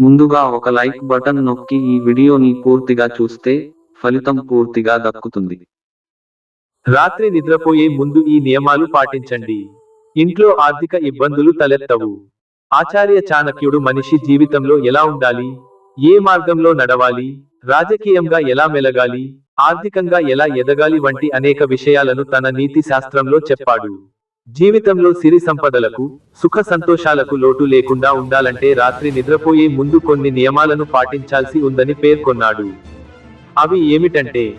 ముందుగా ఒక like button నొక్కి ఈ వీడియోని పూర్తిగా చూస్తే ఫలితం పూర్తిగా దక్కుతుంది. రాత్రి నిద్రపోయే ముందు ఈ నియమాలు పాటించండి. ఇంట్లో ఆర్థిక ఇబ్బందులు తలెత్తవు. ఆచార్య చాణక్యుడు మనిషి జీవితంలో ఎలా ఉండాలి? ఏ మార్గంలో నడవాలి? రాజకీయంగా ఎలా మెలగాలి? ఆర్థికంగా ఎలా ఎదగాలి? వంటి అనేక విషయాలను తన నీతి శాస్త్రంలో చెప్పాడు. జీవితంలో సిరి సంపదలకు సుఖ సంతోషాలకు లోటు లేకుండా ఉండాలంటే రాత్రి నిద్రపోయే ముందు కొన్ని నియమాలను పాటించాల్సి ఉందని పేర్కొన్నాడు అవి ఏమిటంటే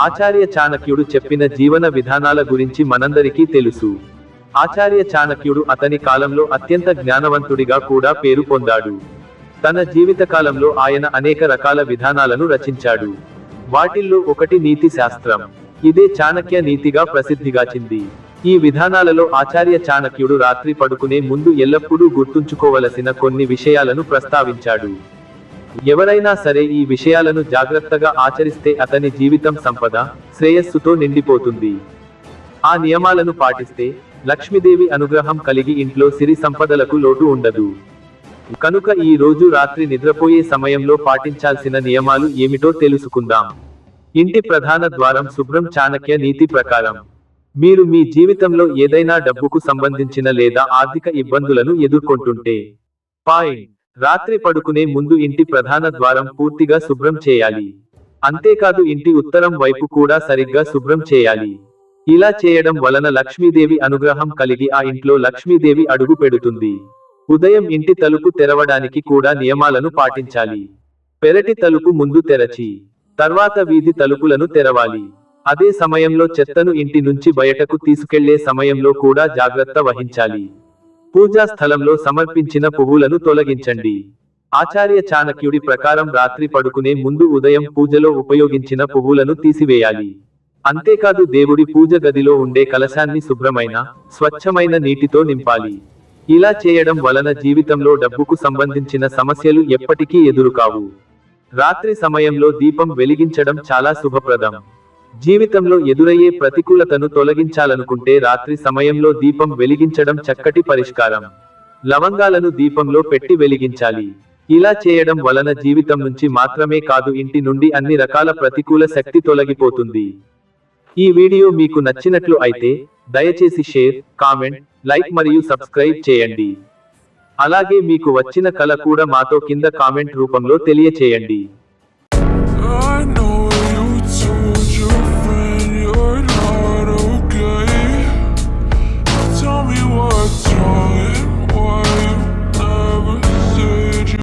ఆచార్య చాణక్యుడు చెప్పిన జీవన విధానాల గురించి మనందరికీ తెలుసు. ఆచార్య చాణక్యుడు అతని కాలంలో అత్యంత జ్ఞానవంతుడిగా కూడా పేరు పొందాడు. తన జీవితకాలంలో ఆయన అనేక రకాల విధానాలను రచించాడు. వాటిల్లో ఒకటి నీతి శాస్త్రం. ఇదే చాణక్య నీతిగా ప్రసిద్ధిగాచింది. ఈ విధానాలలో ఆచార్య చాణక్యుడు రాత్రి పడుకునే ముందు ఎల్లప్పుడూ గుర్తుంచుకోవలసిన కొన్ని విషయాలను ప్రస్తావించాడు. ఎవరైనా సరే ఈ విషయాలను జాగ్రత్తగా ఆచరిస్తే అతని జీవితం సంపద శ్రేయస్సుతో నిండిపోతుంది. ఆ నియమాలను పాటిస్తే లక్ష్మీదేవి అనుగ్రహం కలిగి ఇంట్లో సిరి సంపదలకు లోటు ఉండదు. కనుక ఈ రోజు రాత్రి నిద్రపోయే సమయంలో పాటించాల్సిన నియమాలు ఏమిటో తెలుసుకుందాం. ఇంటి ప్రధాన ద్వారం శుభ్రం చాణక్య నీతి ప్రకారం. మీరు మీ జీవితంలో ఏదైనా డబ్బుకు సంబంధించిన లేదా ఆర్థిక ఇబ్బందులను ఎదుర్కొంటుంటే పాయింట్ రాత్రి పడుకునే ముందు ఇంటి ప్రధాన ద్వారం పూర్తిగా శుభ్రం చేయాలి. అంతేకాదు ఇంటి ఉత్తరం వైపు కూడా సరిగ్గా శుభ్రం చేయాలి. ఇలా చేయడం వలన లక్ష్మీదేవి అనుగ్రహం కలిగి ఆ ఇంట్లో లక్ష్మీదేవి అడుగు పెడుతుంది. ఉదయం ఇంటి తలుపు తెరవడానికి కూడా నియమాలను పాటించాలి. పెరటి తలుపు ముందు తెరచి తర్వాత వీధి తలుపులను తెరవాలి. అదే సమయంలో చెత్తను ఇంటి నుంచి బయటకు తీసుకెళ్ళే సమయంలో కూడా జాగ్రత్త వహించాలి. పూజా స్థలంలో సమర్పించిన పువ్వులను తొలగించండి. ఆచార్య చాణక్యుడి ప్రకారం రాత్రి పడుకునే ముందు ఉదయం పూజలో ఉపయోగించిన పువ్వులను తీసివేయాలి. అంతేకాదు దేవుడి పూజ గదిలో ఉండే కలశాన్ని శుభ్రమైన స్వచ్ఛమైన నీటితో నింపాలి. ఇలా చేయడం వలన జీవితంలో డబ్బుకు సంబంధించిన సమస్యలు ఎప్పటికీ ఎదురుకావు. రాత్రి సమయంలో దీపం వెలిగించడం చాలా శుభప్రదం. జీవితంలో ఎదురయ్యే ప్రతికూలతను తొలగించాలనుకుంటే రాత్రి సమయంలో దీపం వెలిగించడం చక్కటి పరిష్కారం. లవంగాలను దీపంలో పెట్టి వెలిగించాలి. ఇలా చేయడం వలన జీవితం నుంచి మాత్రమే కాదు ఇంటి నుండి అన్ని రకాల ప్రతికూల శక్తి తొలగిపోతుంది. ఈ వీడియో మీకు నచ్చినట్లు అయితే దయచేసి షేర్ కామెంట్ లైక్ మరియు సబ్స్క్రైబ్ చేయండి. అలాగే మీకు వచ్చిన కళ కూడా మాతో కింద కామెంట్ రూపంలో తెలియచేయండి.